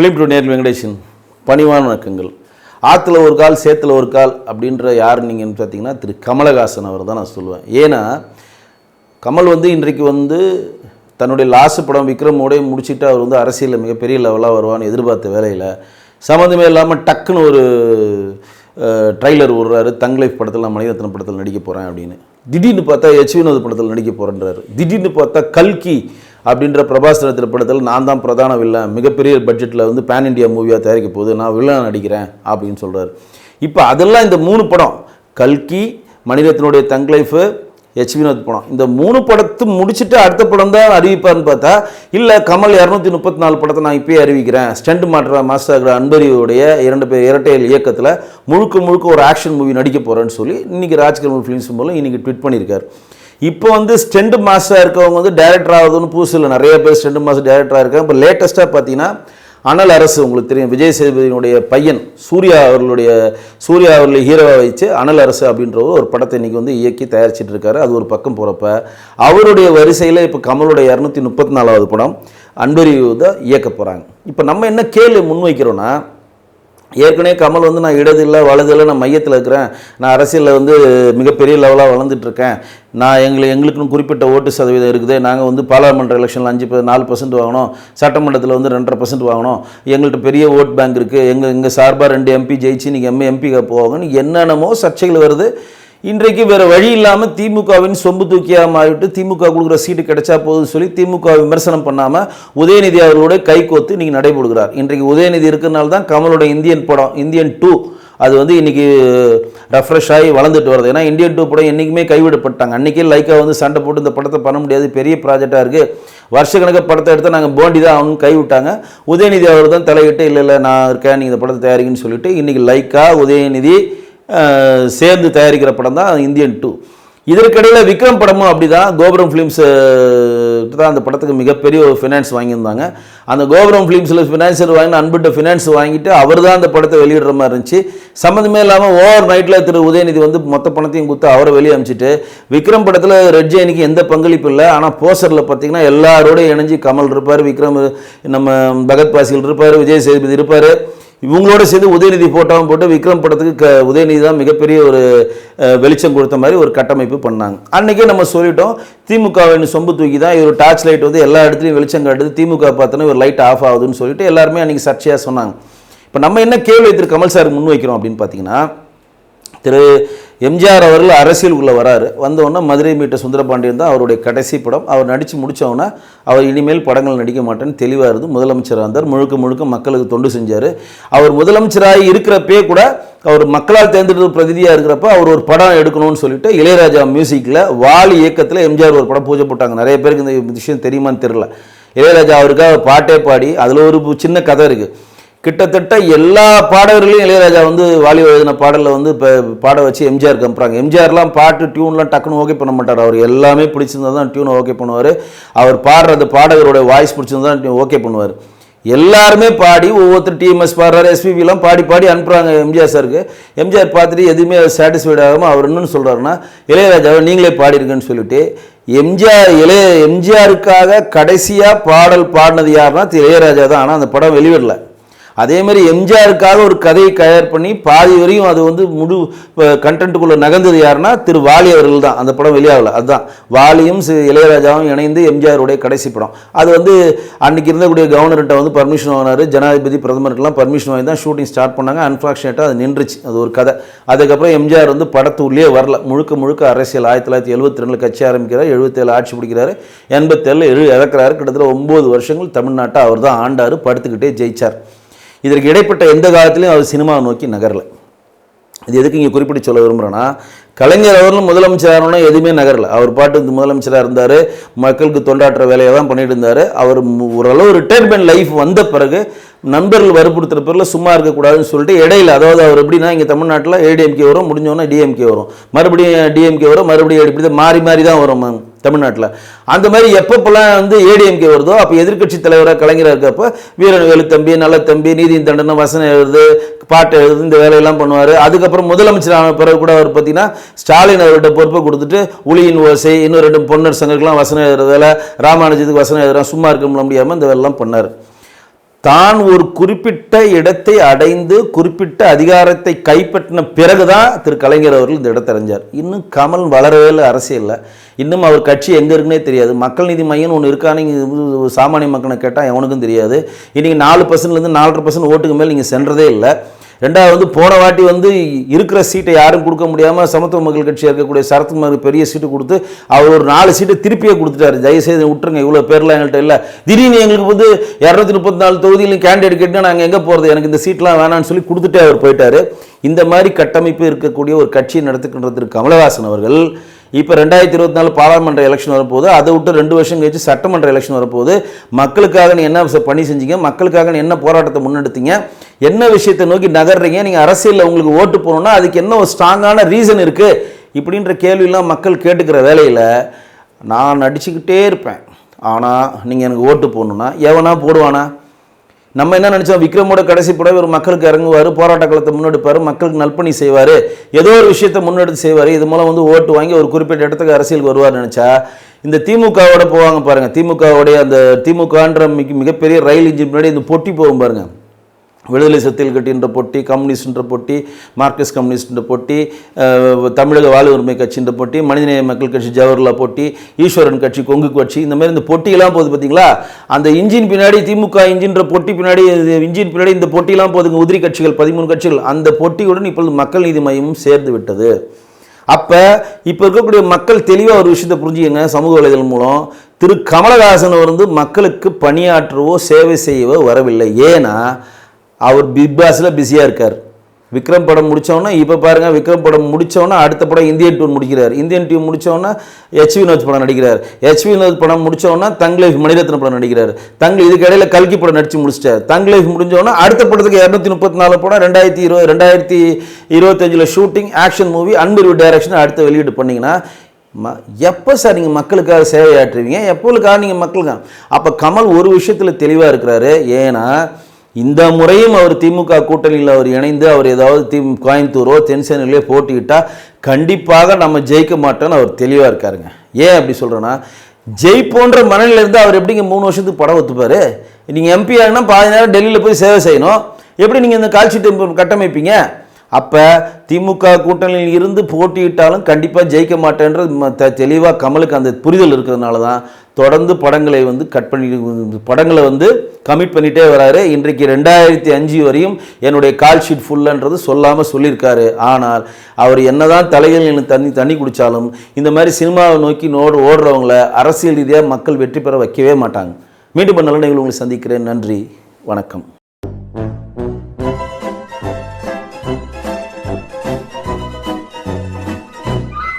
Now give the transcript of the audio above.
Film to நேர் வெங்கடேஷன் பணிவான வணக்கங்கள். ஆற்றுல ஒரு கால் சேத்துல ஒரு கால் அப்படின்ற யார் நீங்கள் பார்த்தீங்கன்னா திரு கமலஹாசன் அவர் தான் நான் சொல்லுவேன். ஏன்னா கமல் வந்து இன்றைக்கு வந்து தன்னுடைய லாஸ்ட் படம் விக்ரமோடய முடிச்சுட்டு அவர் வந்து அரசியலில் மிகப்பெரிய லெவலாக வருவான்னு எதிர்பார்த்த வேலையில் சம்மந்தமே இல்லாமல் டக்குன்னு ஒரு ட்ரைலர் விடுறாரு தங் லைஃப் படத்தில் நான் மணிரத்னம் படத்தில் நடிக்க போகிறேன் அப்படின்னு. திடீர்னு பார்த்தா எச் வினோத் படத்தில் நடிக்க போகிறேன்றாரு திடீர்னு பார்த்தா கல்கி அப்படின்ற பிரபாஸ் நடித்த படத்தில் நான் தான் பிரதான வில்லன் மிகப்பெரிய பட்ஜெட்டில் வந்து பேன் இண்டியா மூவியாக தயாரிக்க போகுது நான் வில்லன் நடிக்கிறேன் அப்படின்னு சொல்கிறாரு இப்போ அதெல்லாம் இந்த மூணு படம் கல்கி மணிரத்னுடைய தங் லைஃபு எச் வினோத் படம் இந்த மூணு படத்து முடிச்சுட்டு அடுத்த படம் தான் அறிவிப்பார்னு பார்த்தா இல்லை கமல் இரநூத்தி முப்பத்தி நாலு படத்தை நான் இப்பயே அறிவிக்கிறேன். ஸ்டண்ட் மாற்ற மாஸ்டர் அன்பரியுடைய இரண்டு பேர் இரட்டையல் இயக்கத்தில் முழுக்க முழுக்க ஒரு ஆக்ஷன் மூவி நடிக்க போகிறேன்னு சொல்லி இன்றைக்கி ராஜ்கமல் ஃபிலிம்ஸ் மூலம் இன்றைக்கி ட்விட் பண்ணியிருக்காரு. இப்போ வந்து ஸ்டெண்ட் மாஸ்டராக இருக்கவங்க வந்து டைரக்டர் ஆகுதுன்னு புதுசில் நிறைய பேர் ஸ்டெண்ட் மாஸ்டர் டைரக்டராக இருக்காங்க. இப்போ லேட்டஸ்ட்டாக பார்த்தீங்கன்னா அனல் அரசு உங்களுக்கு தெரியும். விஜய் சேதுபதியினுடைய பையன் சூர்யா அவர்களுடைய சூர்யா அவர்களை ஹீரோவை வச்சு அனல் அரசு அப்படின்ற ஒரு படத்தை இன்றைக்கி வந்து இயக்கி தயாரிச்சிட்டு இருக்காரு. அது ஒரு பக்கம் போகிறப்ப அவருடைய வரிசையில் இப்போ கமலுடைய இரநூத்தி முப்பத்தி நாலாவது படம் அன்பறிவு தான் இயக்க போகிறாங்க இப்போ நம்ம என்ன கேள்வி முன்வைக்கிறோன்னா ஏற்கனவே கமல் வந்து நான் இடது இல்லை வலது இல்லை நான் மையத்தில் இருக்கிறேன். நான் அரசியலில் வந்து மிகப்பெரிய லெவலாக வளர்ந்துட்டுருக்கேன் நான் எங்களை எங்களுக்குன்னு குறிப்பிட்ட ஓட்டு சதவீதம் இருக்குது. நாங்கள் வந்து பாராளுமன்ற எலெக்ஷனில் அஞ்சு நாலு பர்சன்ட் வாங்கினோம் சட்டமன்றத்தில் வந்து ரெண்டரை பர்சன்ட் வாங்கினோம் எங்கள்கிட்ட பெரிய ஓட் பேங்க் இருக்குது எங்கள் எங்கள் சார்பாக ரெண்டு எம்பி ஜெயிச்சு நீங்கள் எம்ஏ எம்பி போவாங்கன்னு என்னென்னமோ சர்ச்சைகள் வருது. இன்றைக்கு வேறு வழி இல்லாமல் திமுகவின் சொம்பு தூக்கியாக மாறிவிட்டு திமுக கொடுக்குற சீட்டு கிடைச்சா போதும் சொல்லி திமுக விமர்சனம் பண்ணாமல் உதயநிதி அவர்களோட கை கோத்து இன்றைக்கி நடைபெறுகிறார். இன்றைக்கு உதயநிதி இருக்கிறனால தான் கமலோட இந்தியன் படம் இந்தியன் டூ அது வந்து இன்றைக்கி ரெஃப்ரெஷ் ஆகி வளர்ந்துட்டு வருது. ஏன்னா இந்தியன் டூ படம் என்றைக்குமே கைவிடப்பட்டாங்க. அன்றைக்கே லைக்கா வந்து சண்டை போட்டு இந்த படத்தை பண்ண முடியாது. பெரிய ப்ராஜெக்டாக இருக்குது வருஷக்கணக்காக படத்தை எடுத்தால் நாங்கள் போண்டி தான் அவனு கைவிட்டாங்க. உதயநிதி அவர் தான் தலையிட்டு இல்லை இல்லை நான் இருக்கேன் நீங்கள் இந்த படத்தை தயாரிங்கன்னு சொல்லிட்டு இன்றைக்கி லைக்கா உதயநிதி சேர்ந்து தயாரிக்கிற படம் தான் இந்தியன் டூ. இதற்கிடையில் விக்ரம் படமும் அப்படி தான் கோபுரம் ஃபிலிம்ஸ் தான் அந்த படத்துக்கு மிகப்பெரிய ஒரு ஃபினான்ஸ் வாங்கியிருந்தாங்க. அந்த கோபுரம் ஃபிலிம்ஸில் ஃபினான்சர் வாங்கி அன்பிட்ட ஃபினான்ஸ் வாங்கிட்டு அவர் தான் அந்த படத்தை வெளியிடுற மாதிரி இருந்துச்சு. சம்மந்தமே இல்லாமல் ஓவர் நைட்டில் திரு உதயநிதி வந்து மொத்த பணத்தையும் கொடுத்து அவரை வெளியே அமைச்சிட்டு விக்ரம் படத்தில் ரெட் ஜெயினிக்கு எந்த பங்களிப்பு இல்லை. ஆனால் போஸ்டரில் பார்த்தீங்கன்னா எல்லாரோடையும் இணைஞ்சு கமல் இருப்பார் விக்ரம் நம்ம பகத் பாசிகள் இருப்பார் விஜய் சேதுபதி இருப்பார். இவங்களோட சேர்ந்து உதயநிதி போட்டோவும் போட்டு விக்ரம் படத்துக்கு க உதயநிதி தான் மிகப்பெரிய ஒரு வெளிச்சம் கொடுத்த மாதிரி ஒரு கட்டமைப்பு பண்ணாங்க. அன்றைக்கே நம்ம சொல்லிட்டோம் திமுகவின் சொம்பு தூக்கி தான் இவர் டார்ச் லைட் வந்து எல்லா இடத்துலையும் வெளிச்சம் காட்டுது திமுக பார்த்தோன்னா ஒரு லைட் ஆஃப் ஆகுதுன்னு சொல்லிட்டு எல்லாருமே அன்றைக்கி சர்ச்சையாக சொன்னாங்க. இப்போ நம்ம என்ன கேள்வி திரு கமல் சார் முன் வைக்கிறோம் அப்படின்னு பார்த்தீங்கன்னா திரு எம்ஜிஆர் அவர்கள் அரசியலுக்குள்ளே வராரு. வந்தவுடனே மதுரை மீட்ட சுந்தரபாண்டியன் தான் அவருடைய கடைசி படம். அவர் நடித்து முடித்தவுடனே அவர் இனிமேல் படங்கள் நடிக்க மாட்டேன்னு தெளிவாக இருந்து முதலமைச்சராக இருந்தார். முழுக்க முழுக்க மக்களுக்கு தொண்டு செஞ்சார். அவர் முதலமைச்சராக இருக்கிறப்பே கூட அவர் மக்களால் தேர்ந்தெடுத்த பிரதிநிதியாக இருக்கிறப்ப அவர் ஒரு படம் எடுக்கணும்னு சொல்லிட்டு இளையராஜா மியூசிக்கில் வாலி இயக்கத்தில் எம்ஜிஆர் ஒரு படம் பூஜை போட்டாங்க. நிறைய பேருக்கு இந்த விஷயம் தெரியுமான்னு தெரியல. இளையராஜா அவருக்காக பாட்டே பாடி அதில் ஒரு சின்ன கதை இருக்குது கிட்டத்தட்ட எல்லா பாடகர்களையும் இளையராஜா வந்து வாலி எழுதின பாடலில் வந்து இப்போ பாட வச்சு எம்ஜிஆர் கம்புறாங்க. எம்ஜிஆர்லாம் பாட்டு டியூன்லாம் டக்குன்னு ஓகே பண்ண மாட்டார். அவர் எல்லாமே பிடிச்சிருந்தா தான் டியூனை ஓகே பண்ணுவார். அவர் பாடுறது பாடகரோட வாய்ஸ் பிடிச்சிருந்தா தான் ஓகே பண்ணுவார். எல்லாருமே பாடி ஒவ்வொருத்தர் டிஎம்எஸ் பாடுறாரு எஸ்பிபிலாம் பாடி பாடி அனுப்புகிறாங்க எம்ஜிஆர் சாருக்கு எம்ஜிஆர் பார்த்துட்டு எதுவுமே சாட்டிஸ்ஃபைட் ஆகாமல் அவர் என்னன்னு சொல்கிறாருன்னா இளையராஜாவை நீங்களே பாடிருக்கேன்னு சொல்லிட்டு எம்ஜிஆர் இளைய எம்ஜிஆருக்காக கடைசியாக பாடல் பாடினது யாருன்னா இளையராஜா தான். ஆனால் அந்த படம் வெளிவிடலை அதே மாதிரி எம்ஜிஆருக்காக ஒரு கதையை தயார் பண்ணி பாதி வரையும் அது வந்து முழு கண்டென்ட்டுக்குள்ளே நகர்ந்தது யாருன்னா திரு வாலி அவர்கள் தான். அந்த படம் வெளியாகல. அதுதான். வாலியும் சி- இளையராஜாவும் இணைந்து எம்ஜிஆருடைய கடைசி படம். அது வந்து அன்றைக்கி இருந்தக்கூடிய கவர்னர்கிட்ட வந்து பர்மிஷன் வாங்கினார். ஜனாதிபதி பிரதமருக்கெல்லாம் பர்மிஷன் வாங்கி தான் ஷூட்டிங் ஸ்டார்ட் பண்ணாங்க. அன்ஃபார்ச்சுனேட்டாக அது நின்றுச்சு. அது ஒரு கதை. அதுக்கப்புறம் எம்ஜிஆர் வந்து படத்துள்ளே வரல. முழுக்க முழுக்க அரசியல். ஆயிரத்தி தொள்ளாயிரத்தி எழுபத்தி ரெண்டில் கட்சி ஆரம்பிக்கிறார். எழுபத்தேழு ஆட்சி பிடிக்கிறாரு. எண்பத்தேழு எழு இறக்குறாரு. கிட்டத்தட்ட ஒம்பது வருஷங்கள் தமிழ்நாட்டை அவர் தான் ஆண்டார் படுத்துக்கிட்டே ஜெயிச்சார். இதற்கு இடைப்பட்ட எந்த காலத்திலையும் அவர் சினிமாவை நோக்கி நகரல. இது எதுக்கு இங்கே குறிப்பிட்டு சொல்ல விரும்புகிறேன்னா கலைஞர் அவர்களும் முதலமைச்சராகணும்னா எதுவுமே நகரல. அவர் பாட்டு முதலமைச்சராக இருந்தார் மக்களுக்கு தொண்டாற்ற வேலையை தான் பண்ணிட்டு இருந்தார். அவர் ஓரளவு ரிட்டையர்மெண்ட் லைஃப் வந்த பிறகு நண்பர்கள் வற்புறுத்துற பேரில் சும்மா இருக்கக்கூடாதுன்னு சொல்லிட்டு இடையில அதாவது அவர் எப்படின்னா இங்கே தமிழ்நாட்டில் ஏடிஎம்கே வரும் முடிஞ்சோன்னா டிஎம்கே வரும். மறுபடியும் டிஎம்கே வரும் மறுபடியும் இப்படி மாறி மாறி தான் வரும் தமிழ்நாட்டில். அந்த மாதிரி எப்பப்பெல்லாம் வந்து ஏடிஎம்கே வருதோ அப்போ எதிர்க்கட்சி தலைவராக கலைஞராக இருக்கப்போ வீரன் வேலுத்தம்பி நல்ல தம்பி நீதியின் தண்டனை வசனம் எழுது பாட்டு எழுது இந்த வேலையெல்லாம் பண்ணுவார். அதுக்கப்புறம் முதலமைச்சர் ஆன பிறகு கூட அவர் பார்த்தீங்கன்னா ஸ்டாலின் அவர்கிட்ட பொறுப்பை கொடுத்துட்டு உளியின் ஓசை இன்னும் ரெண்டு பொன்னர் சங்கருக்கெல்லாம் வசனம் எழுதுறதால ராமானுஜத்துக்கு வசனம் எழுதுறான் சும்மா இருக்க முடியாமல் இந்த வேலைலாம் பண்ணார். தான் ஒரு குறிப்பிட்ட இடத்தை அடைந்து குறிப்பிட்ட அதிகாரத்தை கைப்பற்றின பிறகுதான் திரு கலைஞர் அவர்கள் இந்த இடத்தை அடைஞ்சார். இன்னும் கமல் வளரவே இல்லை அரசியலில் இன்னும் அவர் கட்சி எங்கே இருக்குன்னே தெரியாது. மக்கள் நீதி மையம் ஒன்று இருக்கான்னு சாமானிய மக்களை கேட்டால் எவனுக்கும் தெரியாது. இன்றைக்கி நாலு பர்சன்ட்லேருந்து நாலரை பர்சன்ட் ஓட்டுக்கு மேல் நீங்கள் சென்றதே இல்லை. ரெண்டாவது வந்து போன வாட்டி வந்து இருக்கிற சீட்டை யாரும் கொடுக்க முடியாமல் சமத்துவ மக்கள் கட்சியாக இருக்கக்கூடிய சரத்குமாருக்கு பெரிய சீட்டு கொடுத்து அவர் ஒரு நாலு சீட்டை திருப்பியே கொடுத்துட்டாரு. தயவுசெய்து விட்டுருங்க இவ்வளோ பேர்லாம் எங்கள்கிட்ட இல்லை. திடீர்னு எங்களுக்கு வந்து இரநூத்தி முப்பத்தி நாலு தொகுதியிலும் கேண்டிடேட் கேட்டால் நாங்கள் எங்கே போகிறது எனக்கு இந்த சீட்லாம் வேணாம்னு சொல்லி கொடுத்துட்டே அவர் போயிட்டார். இந்த மாதிரி கட்டமைப்பு இருக்கக்கூடிய ஒரு கட்சியை நடத்துக்கின்றது கமலஹாசன் அவர்கள் இப்போ ரெண்டாயிரத்தி இருபத்தி நாலு பாராளுமன்ற எலெக்ஷன் வரப்போகுது. அதை விட்டு ரெண்டு வருஷம் கழிச்சு சட்டமன்ற எலெக்ஷன் வரப்போகுது. மக்களுக்காக நீ என்ன பணி செஞ்சீங்க? மக்களுக்காக நீ என்ன போராட்டத்தை முன்னெடுத்தீங்க? என்ன விஷயத்தை நோக்கி நகர்றீங்க? நீங்கள் அரசியலில் உங்களுக்கு ஓட்டு போகணுன்னா அதுக்கு என்ன ஒரு ஸ்ட்ராங்கான ரீசன் இருக்குது இப்படின்ற கேள்வியெல்லாம் மக்கள் கேட்டுக்கிற வேலையில் நான் நடிச்சுக்கிட்டே இருப்பேன். ஆனால் நீங்கள் எனக்கு ஓட்டு போடணுன்னா எவனா போடுவானா? நம்ம என்ன நினச்சோம்? விக்ரமோட கடைசி படம் ஒரு மக்களுக்கு இறங்குவார் போராட்ட காலத்தை முன்னெடுப்பார் மக்களுக்கு நல்பணி செய்வார் ஏதோ ஒரு விஷயத்தை முன்னெடுத்து செய்வார் இது மூலம் வந்து ஓட்டு வாங்கி ஒரு குறிப்பிட்ட இடத்துக்கு அரசியலுக்கு வருவார் நினச்சா இந்த திமுகவோட போவாங்க பாருங்கள் திமுகவோடைய அந்த திமுகன்ற மிக மிகப்பெரிய ரயில் இன்ஜின் முன்னாடி இந்த பொட்டி போகும் பாருங்கள் விடுதலை சத்தியல் கட்டின்ற போட்டி கம்யூனிஸ்ட்ன்ற போட்டி மார்க்சிஸ்ட் கம்யூனிஸ்ட்ன்ற போட்டி தமிழக வாழ் உரிமை கட்சின்ற போட்டி மனிதநேய மக்கள் கட்சி ஜவஹர்லால் போட்டி ஈஸ்வரன் கட்சி கொங்கு கட்சி இந்த மாதிரி இந்த போட்டியெல்லாம் போகுது பார்த்தீங்களா அந்த இன்ஜின் பின்னாடி திமுக இன்ஜின்ற பொட்டி பின்னாடி இன்ஜின் பின்னாடி இந்த போட்டியெல்லாம் போகுதுங்க. உதிரி கட்சிகள் பதிமூணு கட்சிகள் அந்த பொட்டியுடன் இப்பொழுது மக்கள் நீதி மையமும் சேர்ந்து விட்டது. அப்போ இப்போ இருக்கக்கூடிய மக்கள் தெளிவாக ஒரு விஷயத்தை புரிஞ்சுக்கங்க சமூக வலைதளம் மூலம். திரு கமலஹாசன் வந்து மக்களுக்கு பணியாற்றவோ சேவை செய்யவோ வரவில்லை. ஏன்னா அவர் பிக் பாஸில் பிஸியாக இருக்கார். விக்ரம் படம் முடித்தவொன்னே இப்போ பாருங்கள் விக்ரம் படம் முடித்தவொன்னே அடுத்த படம் இந்தியன் டூர் முடிக்கிறார். இந்தியன் டூ முடித்தவொன்னே ஹெச் வினோத் படம் நடிக்கிறார். ஹெச் வினோத் படம் முடித்தோன்னா தங் லைஃப் மணிரத்ன படம் நடிக்கிறார். தங் இதுக்கிடையில் கல்கி படம் நடித்து முடிச்சிட்டார். தங் லைஃப் அடுத்த படத்துக்கு இரநூத்தி முப்பத்தி நாலு படம் ரெண்டாயிரத்தி இருபது ரெண்டாயிரத்தி இருபத்தஞ்சில் shooting action movie Anbarivu direction அடுத்த வெளியீடு பண்ணிங்கன்னா ம எப்போ சார் நீங்கள் மக்களுக்காக சேவையாற்றுவீங்க? எப்போலுக்காக நீங்கள் மக்களுக்காக? அப்போ கமல் ஒரு விஷயத்தில் தெளிவாக இருக்கிறாரு. ஏன்னா இந்த முறையும் அவர் திமுக கூட்டணியில் அவர் இணைந்து அவர் ஏதாவது தி கோயம்புத்தூரோ தென்சென்னையிலே போட்டிக்கிட்டால் கண்டிப்பாக நம்ம ஜெயிக்க மாட்டோம்னு அவர் தெளிவாக இருக்காருங்க. ஏன் அப்படி சொல்கிறேன்னா ஜெயிப்போன்ற மனநிலருந்து அவர் எப்படிங்க மூணு வருஷத்துக்கு படம் ஒத்துப்பார்? நீங்கள் எம்பி ஆகினா பாதி நேரம் டெல்லியில் போய் சேவை செய்யணும். எப்படி நீங்கள் இந்த கால் ஷீட்டை கட்டமைப்பீங்க? அப்போ திமுக கூட்டணியில் இருந்து போட்டியிட்டாலும் கண்டிப்பாக ஜெயிக்க மாட்டேன்றது ம- த- தெளிவாக கமலுக்கு அந்த புரிதல் இருக்கிறதுனால தான் தொடர்ந்து படங்களை வந்து கட் பண்ணி படங்களை வந்து கமிட் பண்ணிட்டே வராரு. இன்றைக்கு ரெண்டாயிரத்தி அஞ்சு வரையும் என்னுடைய கால் ஷீட் ஃபுல்லுன்றது சொல்லாமல் சொல்லியிருக்காரு. ஆனால் அவர் என்னதான் தலையில் எனக்கு தண்ணி தண்ணி குடித்தாலும் இந்த மாதிரி சினிமாவை நோக்கி நோடு ஓடுறவங்கள அரசியல் ரீதியாக மக்கள் வெற்றி பெற வைக்கவே மாட்டாங்க. மீண்டும் நல்ல நிகழ்வு உங்களை சந்திக்கிறேன். நன்றி. வணக்கம்.